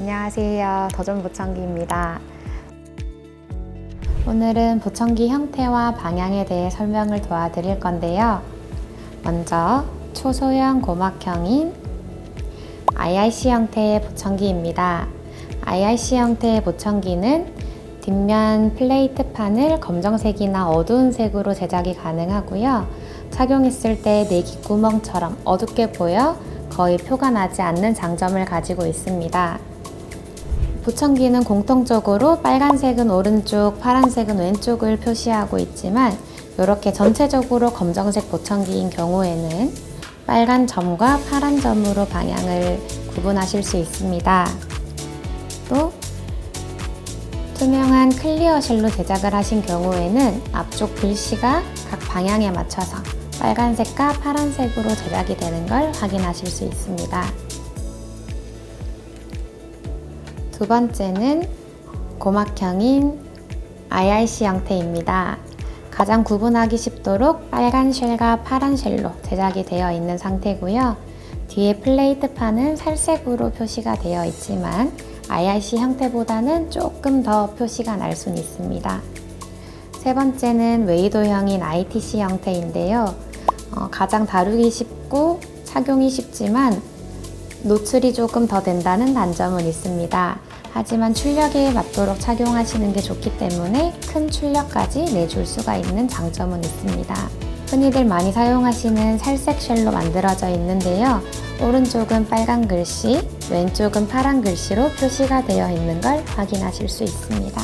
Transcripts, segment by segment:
안녕하세요. 더전 보청기입니다. 오늘은 보청기 형태와 방향에 대해 설명을 도와드릴 건데요. 먼저 초소형 고막형인 IRC 형태의 보청기입니다. IRC 형태의 보청기는 뒷면 플레이트 판을 검정색이나 어두운 색으로 제작이 가능하고요. 착용했을 때 내기 구멍처럼 어둡게 보여 거의 표가 나지 않는 장점을 가지고 있습니다. 보청기는 공통적으로 빨간색은 오른쪽, 파란색은 왼쪽을 표시하고 있지만 이렇게 전체적으로 검정색 보청기인 경우에는 빨간 점과 파란 점으로 방향을 구분하실 수 있습니다. 또 투명한 클리어 쉘로 제작을 하신 경우에는 앞쪽 글씨가 각 방향에 맞춰서 빨간색과 파란색으로 제작이 되는 걸 확인하실 수 있습니다. 두 번째는 고막형인 IRC 형태입니다. 가장 구분하기 쉽도록 빨간 쉘과 파란 쉘로 제작이 되어 있는 상태고요. 뒤에 플레이트판은 살색으로 표시가 되어 있지만 IRC 형태보다는 조금 더 표시가 날 수는 있습니다. 세 번째는 웨이도형인 ITC 형태인데요. 어, 가장 다루기 쉽고 착용이 쉽지만 노출이 조금 더 된다는 단점은 있습니다. 하지만 출력에 맞도록 착용하시는 게 좋기 때문에 큰 출력까지 내줄 수가 있는 장점은 있습니다. 흔히들 많이 사용하시는 살색 쉘로 만들어져 있는데요. 오른쪽은 빨간 글씨, 왼쪽은 파란 글씨로 표시가 되어 있는 걸 확인하실 수 있습니다.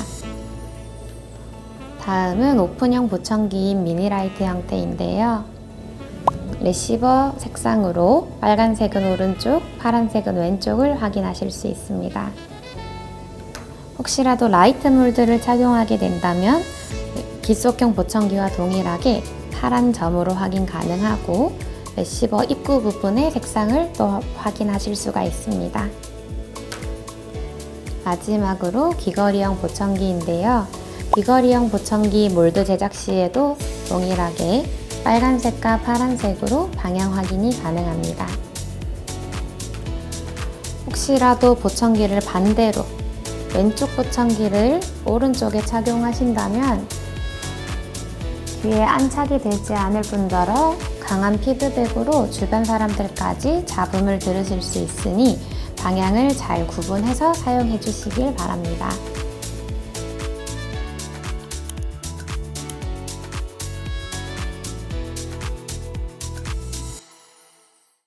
다음은 오픈형 보청기인 미니라이트 형태인데요. 레시버 색상으로 빨간색은 오른쪽, 파란색은 왼쪽을 확인하실 수 있습니다. 혹시라도 라이트 몰드를 착용하게 된다면 기속형 보청기와 동일하게 파란 점으로 확인 가능하고 레시버 입구 부분의 색상을 또 확인하실 수가 있습니다. 마지막으로 귀걸이형 보청기인데요. 귀걸이형 보청기 몰드 제작 시에도 동일하게 빨간색과 파란색으로 방향 확인이 가능합니다. 혹시라도 보청기를 반대로 왼쪽 보청기를 오른쪽에 착용하신다면 귀에 안착이 되지 않을 뿐더러 강한 피드백으로 주변 사람들까지 잡음을 들으실 수 있으니 방향을 잘 구분해서 사용해 주시길 바랍니다.